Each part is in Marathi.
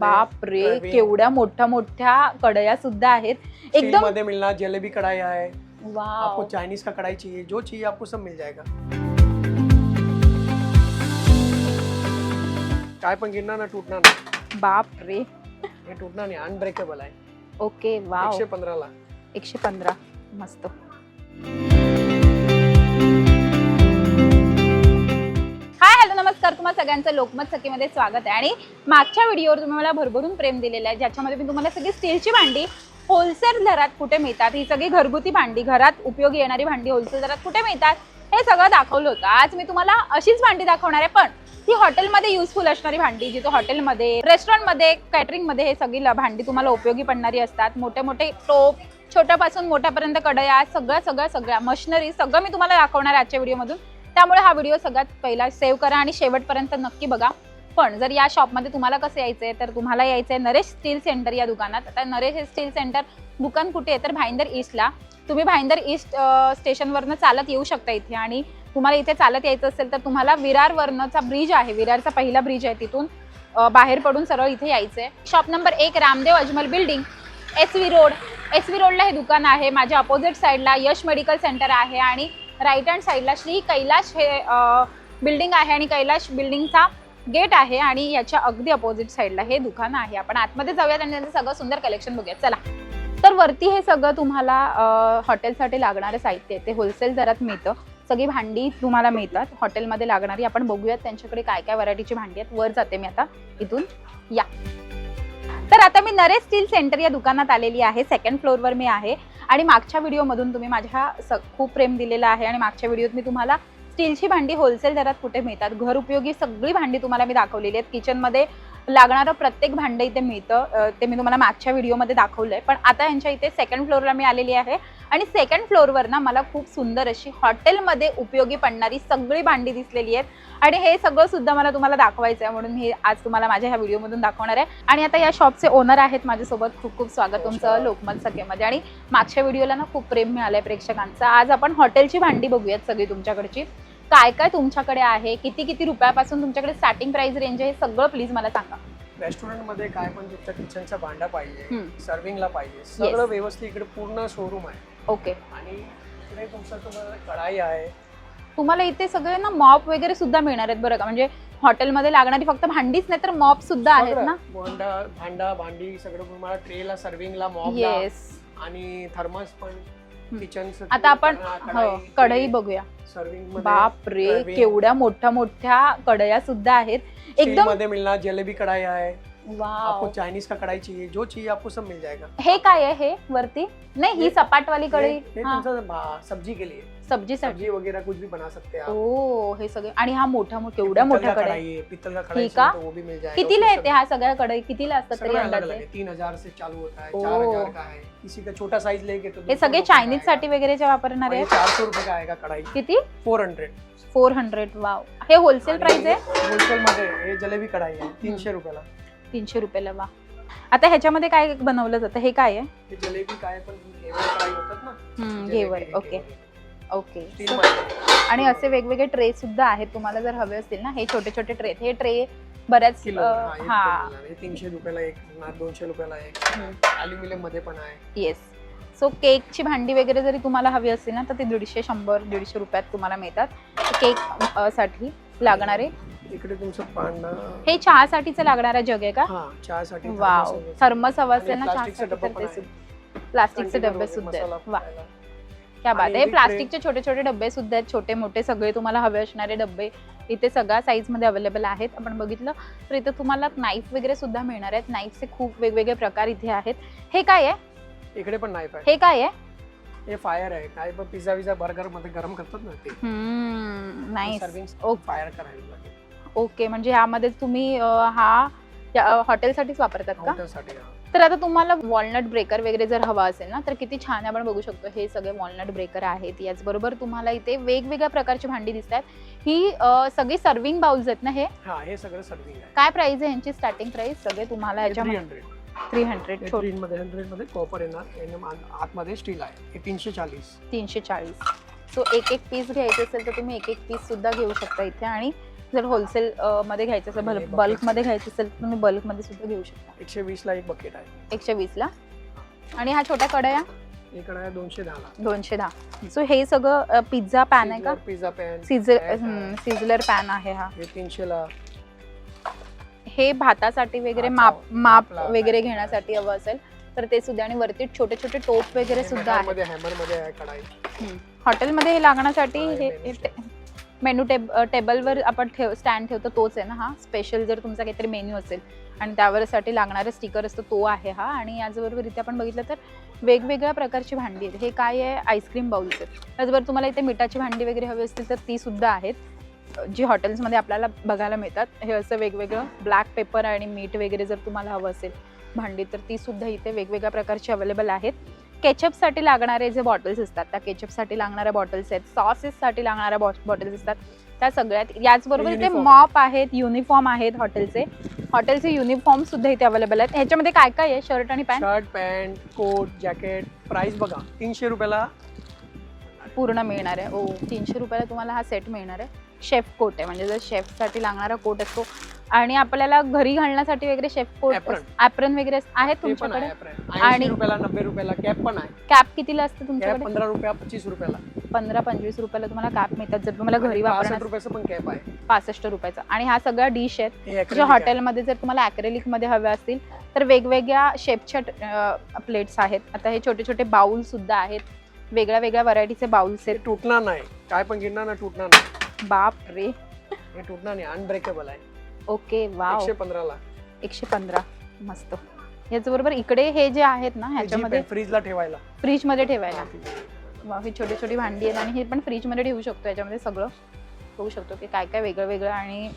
बाप रे. केवढ्या मोठ्या मोठ्या कढया सुद्धा आहेत. एकदम मध्ये मिलना जलेबी कढ़ाई है आपको वाव चाइनीज का कढ़ाई चाहिए जो चाहिए आपको सब मिल जाएगा. काय पण गिरणार ना टूटणार नाही. बाप रे हे टूटणार नाही अनब्रेकेबल आहे. Okay wow. एकशे पंधराला. एकशे पंधरा मस्त. नमस्कार तुम्हाला सगळ्यांचं लोकमत सखीमध्ये स्वागत आहे. आणि मागच्या व्हिडिओवर तुम्ही मला भरभरून प्रेम दिलेलं आहे ज्याच्यामध्ये मी तुम्हाला सगळी स्टीलची भांडी होलसेल दरात कुठे मिळतात ही सगळी घरगुती भांडी घरात उपयोगी येणारी भांडी होलसेल दरात कुठे मिळतात हे सगळं दाखवलं होतं. आज मी तुम्हाला अशीच भांडी दाखवणार आहे पण ती हॉटेलमध्ये युजफुल असणारी भांडी जिथे हॉटेलमध्ये रेस्टॉरंटमध्ये कॅटरिंगमध्ये हे सगळी ल- भांडी तुम्हाला उपयोगी पडणारी असतात. मोठे मोठे टोप छोट्यापासून मोठ्यापर्यंत कढया सगळ्या सगळ्या सगळ्या मशिनरी सगळं मी तुम्हाला दाखवणार आहे आजच्या व्हिडिओमधून. त्यामुळे हा व्हिडिओ सगळ्यात पहिला सेव्ह करा आणि शेवटपर्यंत नक्की बघा. पण जर या शॉपमध्ये तुम्हाला कसं आहे तर तुम्हाला यायचं आहे नरेश स्टील सेंटर या दुकानात. आता नरेश हे स्टील सेंटर दुकान कुठे आहे? तर भाईंदर ईस्टला तुम्ही भाईंदर ईस्ट स्टेशनवरनं चालत येऊ शकता इथे आणि तुम्हाला इथे चालत यायचं असेल तर तुम्हाला विरारवरनचा ब्रिज आहे. विरारचा पहिला ब्रिज आहे तिथून बाहेर पडून सरळ इथे यायचं आहे शॉप नंबर एक Ramdev Ajmal building S V road S V रोडला हे दुकान आहे. माझ्या अपोजिट साईडला यश मेडिकल सेंटर आहे आणि राईट हँड साईडला श्री कैलाश हे बिल्डिंग आहे आणि कैलाश बिल्डिंगचा गेट आहे आणि याच्या अगदी अपोजिट साईडला हे दुकान आहे. आपण आतमध्ये जाऊयात आणि त्यांचं सगळं सुंदर कलेक्शन बघूयात. चला. तर वरती हे सगळं तुम्हाला हॉटेलसाठी लागणारं साहित्य आहे. ते होलसेल दरात मिळतं. सगळी भांडी तुम्हाला मिळतात. हॉटेलमध्ये लागणारी आपण बघूयात त्यांच्याकडे काय काय व्हरायटीची भांडी आहेत. वर जाते मी आता. इथून या. तर आता मी नरेश स्टील सेंटर या दुकानात आलेली आहे. सेकंड फ्लोअरवर मी आहे. आणि मागच्या व्हिडिओमधून तुम्ही माझ्या स खूप प्रेम दिलेलं आहे आणि मागच्या व्हिडिओत मी तुम्हाला स्टीलची भांडी होलसेल दरात कुठे मिळतात? घर उपयोगी सगळी भांडी तुम्हाला मी दाखवलेली आहेत. किचनमध्ये लागणारं प्रत्येक भांडं इथे मिळतं. ते मी तुम्हाला मागच्या व्हिडिओमध्ये दाखवलं आहे पण आता यांच्या इथे सेकंड फ्लोअरला मी आलेली आहे. आणि सेकंड फ्लोअरवर ना मला खूप सुंदर अशी हॉटेलमध्ये उपयोगी पडणारी सगळी भांडी दिसलेली आहेत. आणि हे सगळं सुद्धा मला तुम्हाला दाखवायचं आहे म्हणून मी आज तुम्हाला माझ्या ह्या व्हिडिओमधून दाखवणार आहे. आणि आता या शॉपचे ओनर आहेत माझ्यासोबत. खूप खूप स्वागत तुमचं. लोकमत सखेमध्ये. आणि मागच्या व्हिडिओला ना खूप प्रेम मिळालंय प्रेक्षकांचं. आज आपण हॉटेलची भांडी बघूयात सगळी तुमच्याकडची. काय काय तुमच्याकडे आहे? किती किती रुपयापासून तुमच्याकडे स्टार्टिंग प्राइस रेंज आहे? हे सगळं प्लीज मला सांगा. रेस्टॉरंटमध्ये काय पण तुमच्या किचनचा भांडा पाहिजे. सर्विंगला पाहिजे सगळं व्यवस्थित इकडे पूर्ण शोरूम आहे. ओके आणि इकडे तुमचं तुम्हाला कढाई आहे. तुम्हाला इथे सगळे ना मॉप वगैरे सुद्धा मिळणार आहेत बरं का? म्हणजे हॉटेलमध्ये लागणारी फक्त भांडीच नाही तर मॉप सुद्धा आहेत. ना? भांडा भांडा भांडी सगळं तुम्हाला ट्रेला सर्विंगला येस आणि थर्मस पण. आता आपण हो कढई बघूया. बाप रे. केवढ्या मोठ्या मोठ्या कढया सुद्धा आहेत. एकदम मध्ये मिलना जलेबी कढ़ाई है आपको चाइनीज का कढ़ाई चाहिए जो चाहिए आपको सब मिल जाएगा. हे काय आहे हे वरती? नाही ही हे- सपाटवाली कढई. सब्जी के लिए. सब्जीसाठी. सब्जी वगैरह कुछ भी बना सकते हैं आप. ओ हे सगळे. आणि हा मोठा मोठा मोठ्या का कढई. कढ़ाई है पित्तल का कढ़ाई ठीक है। तो वो भी मिल जाएगा. कितीला उसमें येते हा सगळ्या कढई? कितीला असतात तरी सगळं अलग अलग अंदाजे? है तीन हजार से चालू होता है ओ. चार हजार का है. किसी का छोटा साइज लेके तो हे सगळे चायनीजसाठी वगैरेचे वापरणारे आहेत? चार सौ रुपए का आएगा कढ़ाई. किती? Four hundred four hundred wow हे होलसेल प्राइस आहे? होलसेल मध्ये हे जलेबी कढ़ाई आहे तीनशे रुपयाला. तीनशे रुपयाला वा. आता ह्याच्यामध्ये काय बनवलं जातं? हे काय आहे? हे जलेबी काय पण घेवर कढ़ाई होतात ना. हम्म, जलेबी घेवर ओके घेवर. ओके. आणि असे वेगवेगळे ट्रे सुद्धा आहेत तुम्हाला जर हवे असतील ना हे छोटे छोटे ट्रे हे ट्रे बऱ्याच किलो हा, एक हा. हे तीनशे रुपयाला एक ना दोनशे रुपयाला एक. अल्युमिनियममध्ये पण आहे. येस सो केकची भांडी वगैरे जरी तुम्हाला हवी असतील ना तर ते दीडशे शंभर दीडशे रुपयात तुम्हाला मिळतात. केक अ, साठी लागणारे. इकडे तुमचं पान हे चहासाठीचं लागणारा जग आहे का? हा चहासाठी वाव. थर्मस हवा असेल. ना प्लास्टिकचा चहासाठी डब्बा तर पण ते आहे. सुद्धा प्लास्टिकचे कंटेनर डबे सुद्धा आहेत. वा फुटायला. क्या बात आणि आहे? हे प्लास्टिकचे छोटे छोटे डबे सुद्धा आहेत छोटे मोठे सगळे तुम्हाला हवे असणारे डबे इथे सगळ्या साईजमध्ये अवेलेबल आहेत. आपण बघितलं तर इथे तुम्हाला नाईफ वगैरे सुद्धा मिळणार आहेत. नाईफचे खूप वेगवेगळे प्रकार इथे आहेत. हे काय आहे? इकडे पण नाईफ आहे. हे काय आहे? हे फायर आहे. काय पण पिझ्झा विझा बर्गरमध्ये गरम करतात ना ते. ओके फायर करायला ओके म्हणजे ह्यामध्ये तुम्ही हा हॉटेलसाठीच वापरतात का? हॉटेलसाठी. तर आता तुम्हाला वॉलनट ब्रेकर वगैरे जर हवा असेल ना तर किती छान आपण बघू शकतो हे सगळे वॉलनट ब्रेकर आहेत. याचबरोबर तुम्हाला इथे वेगवेगळ्या प्रकारची भांडी दिसत आहेत. ही सगळी सर्विंग बाउल्स आहेत ना हे? हा हे सगळं सर्विंग आहे. काय प्राइस आहे यांची स्टार्टिंग प्राइस सगळे तुम्हाला याच्यामध्ये हंड्रेड थ्री हंड्रेडमध्ये हंड्रेडमध्ये कॉपर येणार. आतमध्ये स्टील आहे. तीनशे चाळीस तीनशे चाळीस सो एक एक पीस घ्यायचे असेल तर तुम्ही एक एक पीस सुद्धा घेऊ शकता इथे. आणि जर होलसेल मध्ये घ्यायचं असेल बल्क. मध्ये घ्यायचं असेल तर तुम्ही बल्कमध्ये सुद्धा घेऊ शकता. एकशे वीस ला एक बकेट आहे. एकशे वीस ला. आणि हा छोट्या कढया? दोनशे दहा दोनशे दहा. सो हे सगळं पिझ्झा पॅन आहे का? पिझ्झा पॅन सिझर सिझलर पॅन आहे हा. हे तीनशे ला. हे भातासाठी वगैरे माप माप वगैरे घेण्यासाठी हवं असेल तर ते सुद्धा. आणि वरती छोटे छोटे टोप वगैरे सुद्धा. हॉटेलमध्ये हे लागण्यासाठी हा, मेनू टेब टेबलवर आपण ठेव स्टँड ठेवतो तोच आहे ना हा. स्पेशल जर तुमचा काहीतरी मेन्यू असेल आणि त्यावरसाठी लागणारा स्टिकर असतो तो आहे हा. आणि याचबरोबर इथे आपण बघितलं तर वेगवेगळ्या प्रकारची भांडी आहेत. हे काय आहे? आईस्क्रीम बाउल्स आहेत. त्याचबरोबर तुम्हाला इथे मिठाची भांडी वगैरे हवी असतील तर ती सुद्धा आहेत. जी हॉटेल्समध्ये आपल्याला बघायला मिळतात. हे असं वेगवेगळं ब्लॅक पेपर आणि मीठ वगैरे जर तुम्हाला हवं असेल भांडी तर ती सुद्धा इथे वेगवेगळ्या प्रकारची अवेलेबल आहेत. केचपसाठी लागणारे जे बॉटल्स असतात त्या केचपसाठी लागणाऱ्या बॉटल्स आहेत सॉसेससाठी लागणाऱ्या बॉटल्स असतात त्या सगळ्यात याचबरोबर इथे. मॉप आहेत युनिफॉर्म आहेत हॉटेलचे हॉटेलचे युनिफॉर्म सुद्धा इथे अवेलेबल आहेत. ह्याच्यामध्ये काय काय आहे? शर्ट आणि pant shirt pant coat jacket price बघा तीनशे रुपयाला पूर्ण मिळणार आहे. ओ तीनशे रुपयाला तुम्हाला हा सेट मिळणार आहे. शेफ कोट आहे. म्हणजे जर शेफसाठी लागणारा कोट असतो आणि आपल्याला घरी घालण्यासाठी वगैरे शेफ कोट Apron. ऍप्रन वगैरे आहेत ते पण आहे तुमच्याकडे आणि रुपयाला नब्बे रुपयाला कॅप पण आहे. कॅप कितीला असते कॅप तुमच्याकडे? पंधरा रुपया पच्चीस रुपयाला. पंधरा पंचवीस रुपयाला तुम्हाला कॅप मिळतात. जर तुम्हाला घरी वापरण्यास रुपयाचं पण कॅप आहे. पासष्ट रुपयाचा. आणि ह्या सगळ्या डिश आहेत हे जे आहे. हॉटेलमध्ये जर तुम्हाला acrylic मध्ये हव्या असतील तर वेगवेगळ्या शेपच्या प्लेट्स आहेत. आता हे छोटे छोटे बाउल सुद्धा आहेत. वेगळ्या वेगळ्या व्हरायटीचे बाउल्स हे आहेत. तुटणार नाही. काय पण घेणार ना तुटणार नाही. बाप रे. हे तुटणार नाही. अनब्रेकेबल आहे. Okay wow. एकशे पंधराला एकशे पंधरा. मस्त. याचबरोबर इकडे हे जे आहेत ना ह्याच्यामध्ये फ्रीजला ठेवायला. फ्रीजमध्ये ठेवायला. वाव, ही छोटी छोटी भांडी आहेत आणि हे पण फ्रीजमध्ये ठेवू शकतो याच्यामध्ये सगळं. बघू शकतो की काय काय वेगळं वेगळं आणि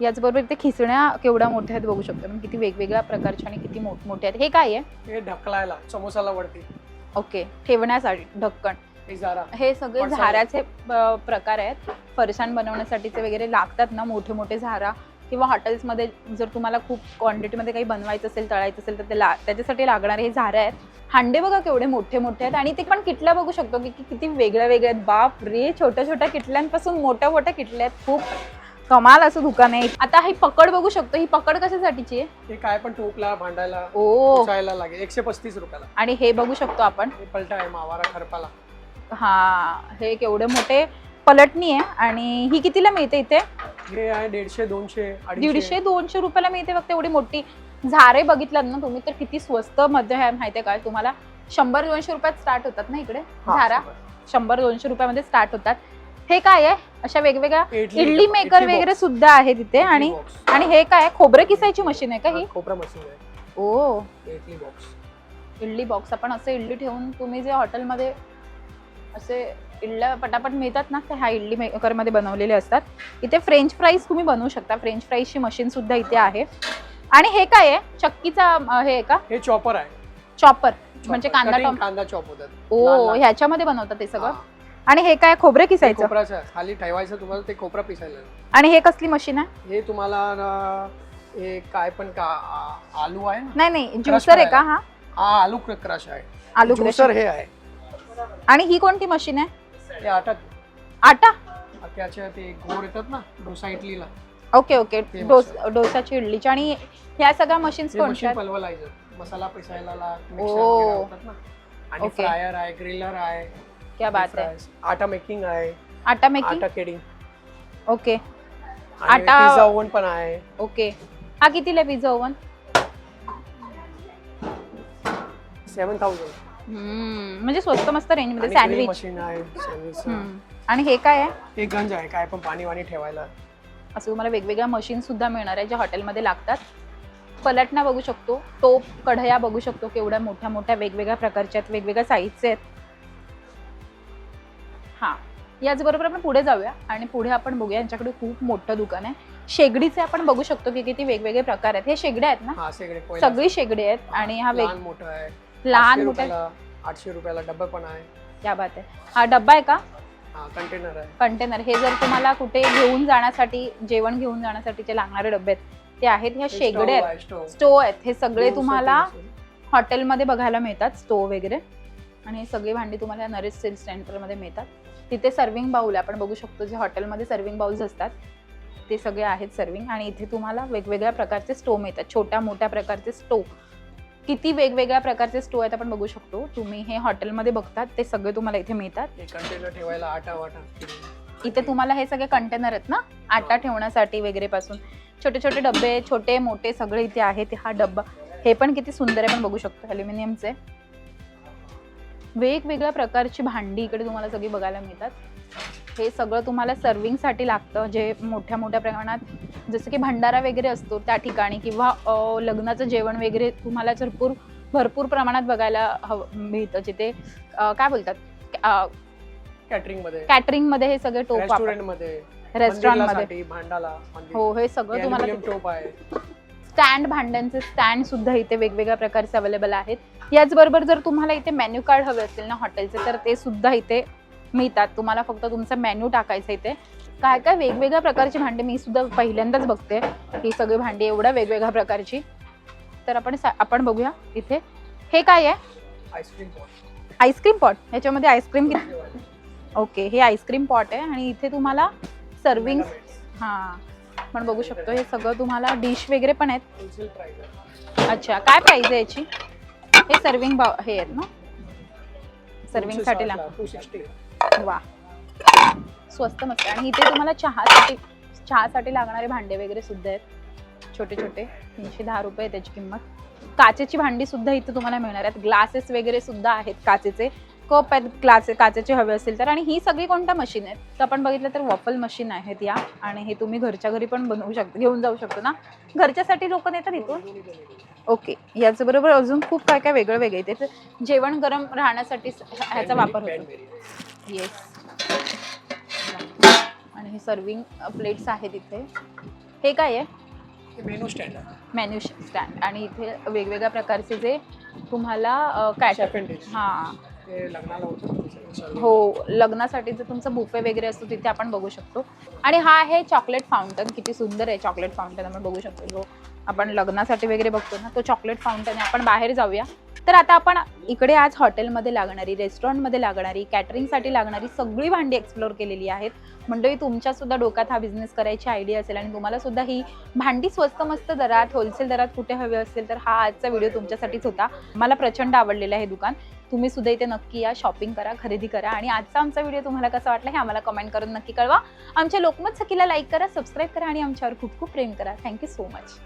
याचबरोबर इथे खिसण्या केवढ्या मोठ्या आहेत बघू शकतो. किती वेगवेगळ्या प्रकारच्या आणि किती मोठमोठ्या आहेत. हे काय आहे? हे ढकलायला समोसाला वरती. ओके ठेवण्यासाठी ढक्कन. हे हे सगळे अ, प्रकार आहेत. फरसाण बनवण्यासाठीचे वगैरे लागतात ना मोठे मोठे झारा किंवा हॉटेल्समध्ये जर तुम्हाला खूप क्वांटिटीमध्ये काही बनवायचं असेल तळायचं असेल तर ते ला त्याच्यासाठी लागणारे हे झारे आहेत. हांडे बघा केवढे मोठे मोठे आहेत. आणि ते पण किटल्या बघू शकतो की की किती वेगळ्या वेगळ्या आहेत. बाप रे छोट्या छोट्या किटल्यांपासून मोठ्या मोठ्या किटल्या आहेत. खूप कमाल असं दुकान आहे. आता ही पकड बघू शकतो. ही पकड कशासाठीची आहे? हे काय पण टोपला भांडायला ओ. पुसायला लागेल. एकशे पस्तीस रुपयाला. आणि हे बघू शकतो आपण. हे पलटा आहे मावारा खरपाला. हा हे केवढे मोठे पलटणी आहे आणि ही कितीला मिळते इथे? हे आहे दीडशे दोनशे दीडशे दोनशे रुपयाला मिळते फक्त एवढी मोठी झारे बघितलात ना तुम्ही तर किती स्वस्त मध्ये आहे माहितीये का? तुम्हाला शंभर दोनशे रुपयात स्टार्ट होतात ना इकडे? हा, झारा. शंभर दोनशे रुपयामध्ये स्टार्ट होतात. हे काय आहे? अशा वेगवेगळ्या इडली मेकर वगैरे. सुद्धा आहे तिथे आणि. आणि हे काय खोबरं किसायची मशीन आहे का ही? खोबरा मशीन आहे. ओ. इडली बॉक्स इडली बॉक्स आपण असं इडली ठेवून तुम्ही जे हॉटेलमध्ये असे इडल्या पटापट मिळतात ना ते ह्या इडली मेकरमध्ये बनवलेले असतात. इथे फ्रेंच फ्राईज तुम्ही बनवू शकता. फ्रेंच फ्राईजची मशीन सुद्धा इथे आहे. आणि हे काय आहे? चक्कीचा हे का? हे चॉपर आहे. चॉपर म्हणजे. कांदा कांदा चॉप होतात. लहान. ह्याच्यामध्ये बनवतात ते सगळं. हा. आणि हे काय खोबरे हे किसायचं. खाली ठेवायचं तुम्हाला ते खोबरा पिसायला आणि हे कसली मशीन आहे? हे तुम्हाला हे काय पण का आलू आहे नाही नाही ज्युसर आहे का हा? हा आलू क्रश आहे. आलू क्रशर हे आहे. आणि ही कोणती मशीन आहे? हे आटा आटा? त्याच्या ते गोड येतात ना डोसा इडलीला. Okay okay. ते डोस. डोसाची इडलीची. आणि ह्या सगळ्या मशीन्स हे कोणत्या? मशीन आहेत? मसाला पिसायला ला- ओ. mixer वगैरे होतात ना. आणि. फ्रायर आहे ग्रिलर आहे क्या बात आहे. fries. आटा मेकिंग आहे. आटा मेकिंग आटा केडिंग ओके. आटा- पिझ्झा ओव्हन पण आहे. ओके. हा कितीला पिझ्झा ओव्हन सेव्हन थाउजंड म्हणजे स्वस्त मस्त रेंजमध्ये सँडविच मशीन आहे सँडविच आणि हे काय आहे? गंज आहे काय पण पाणी वाणी ठेवायला. असं तुम्हाला वेगवेगळ्या मशीन सुद्धा मिळणार आहे ज्या हॉटेलमध्ये लागतात. पलटणा बघू शकतो टोप कढया बघू शकतो केवढ्या मोठ्या मोठ्या वेगवेगळ्या प्रकारच्या आहेत वेगवेगळ्या साईजचे आहेत. हा याचबरोबर आपण पुढे जाऊया आणि पुढे आपण बघूया यांच्याकडे खूप मोठं दुकान आहे. शेगडीचे आपण बघू शकतो की किती वेगवेगळे प्रकार आहेत. हे शेगडे आहेत ना? हा सगळे कोयला. सगळी शेगडी आहेत आणि हा वेग लहान मोठं आहे. लहान रुपयाला, आठशे रुपयाला डब्बा पण आहे. क्या बात आहे. हा डब्बा आहे का? हा कंटेनर आहे. कंटेनर हे जर तुम्हाला कुठे घेऊन जाण्यासाठी जेवण घेऊन जाण्यासाठीचे लागणारे डबे आहेत ते आहेत ह्या शेगडे आहेत. स्टोव. आहेत. हे सगळे तुम्हाला. हॉटेलमध्ये बघायला मिळतात स्टोव वगैरे. आणि हे सगळी भांडी तुम्हाला नरेश सेल्स सेंटरमध्ये मिळतात. तिथे सर्विंग बाउल आपण बघू शकतो जे हॉटेलमध्ये सर्विंग बाउल्स असतात ते सगळे आहेत सर्विंग आणि इथे तुम्हाला वेगवेगळ्या प्रकारचे स्टोव मिळतात. छोट्या मोठ्या प्रकारचे स्टोव. किती वेगवेगळ्या प्रकारचे स्टोव आहेत आपण बघू शकतो. तुम्ही हे हॉटेलमध्ये बघतात ते सगळे तुम्हाला इथे मिळतात. हे कंटेनर ठेवायला आटा वाटा इथे तुम्हाला हे सगळे कंटेनर आहेत ना? आटा ठेवण्यासाठी वगैरे पासून. छोटे छोटे डबे छोटे मोठे सगळे इथे आहेत. हा डब्बा हे पण किती सुंदर आहे पण बघू शकतो. अल्युमिनियमचे. वेगवेगळ्या प्रकारची भांडी इकडे तुम्हाला सगळी बघायला मिळतात. हे सगळं तुम्हाला सर्विंगसाठी लागतं. जे मोठ्या मोठ्या प्रमाणात जसं की भंडारा वगैरे असतो त्या ठिकाणी किंवा लग्नाचं जेवण वगैरे तुम्हाला भरपूर भरपूर प्रमाणात बघायला हवं मिळतं. जिथे काय बोलतात? कॅटरिंगमध्ये कॅटरिंगमध्ये हे सगळे टोप रेस्टॉरंटमध्ये रेस्टॉरंटमध्ये मंदिरासाठी, भांडाला. हो हे सगळं तुम्हाला टोप आहे. स्टँड भांड्यांचे स्टँड सुद्धा इथे वेगवेगळ्या प्रकारचे अवेलेबल आहेत. याचबरोबर जर तुम्हाला इथे मेन्यू कार्ड हवे असेल ना हॉटेलचे तर ते सुद्धा इथे मिळतात. तुम्हाला फक्त तुमचा मेन्यू टाकायचा इथे काय काय वेगवेगळ्या प्रकारची भांडी मी सुद्धा पहिल्यांदाच बघते. ही सगळी भांडी एवढ्या वेगवेगळ्या प्रकारची. तर आपण आपण बघूया इथे. हे काय आहे? Ice cream pot ice cream pot ह्याच्यामध्ये आईस्क्रीम किती? ओके हे आईस्क्रीम पॉट आहे आणि इथे तुम्हाला सर्विंग हां आपण बघू शकतो. हे सगळं तुम्हाला डिश वगैरे पण आहेत. अच्छा काय प्राइस आहे याची? हे सर्विंग हे आहेत ना? सर्विंगसाठी लाग टू सिक्स्टी वा स्वस्त मस्त. आणि इथे तुम्हाला चहासाठी चहासाठी लागणारे भांडे वगैरे सुद्धा आहेत. छोटे छोटे. तीनशे दहा रुपये त्याची किंमत. काचेची भांडी सुद्धा इथे तुम्हाला मिळणार आहेत. ग्लासेस वगैरे सुद्धा आहेत काचेचे. कप आहेत ग्लासे काचेचे हवे असेल तर. आणि ही सगळी कोणत्या मशीन आहेत? तर आपण बघितलं तर वॉफल मशीन आहेत या. आणि हे तुम्ही घरच्या घरी पण बनवू शकता घेऊन जाऊ शकतो ना. घरच्यासाठी लोक नेतात इथून? ओके याचबरोबर अजून खूप काय काय वेगळं वेगळं इथे जेवण गरम राहण्यासाठी ह्याचा वापर होतो. येस आणि हे सर्विंग प्लेट्स आहेत इथे. हे काय आहे? मेनू स्टँड मेन्यू स्टँड आणि इथे वेगवेगळ्या प्रकारचे जे तुम्हाला कॅट dish. हां. हो. लग्नासाठी जे तुमचं बुफे वगैरे असतो तिथे आपण बघू शकतो. आणि हा आहे चॉकलेट फाउंटन किती सुंदर आहे चॉकलेट फाउंटन आपण बघू शकतो. जो आपण लग्नासाठी वगैरे बघतो ना तो चॉकलेट फाउंटन आहे. आपण बाहेर जाऊया. तर आता आपण इकडे आज हॉटेलमध्ये लागणारी रेस्टॉरंटमध्ये लागणारी कॅटरिंगसाठी लागणारी सगळी भांडी एक्सप्लोर केलेली आहेत. मंडळी तुमच्यासुद्धा डोक्यात हा बिझनेस करायची आयडिया असेल आणि तुम्हाला सुद्धा ही भांडी स्वस्त मस्त दरात होलसेल दरात कुठे हवे असेल तर हा आजचा व्हिडिओ तुमच्यासाठीच होता. मला प्रचंड आवडलेलं आहे दुकान. तुम्ही सुद्धा इथे नक्की या शॉपिंग करा खरेदी करा आणि आजचा आमचा व्हिडिओ तुम्हाला कसा वाटला हे आम्हाला कमेंट करून नक्की कळवा. आमच्या लोकमत सखीला लाईक करा सबस्क्राईब करा आणि आमच्यावर खूप खूप प्रेम करा. Thank you so much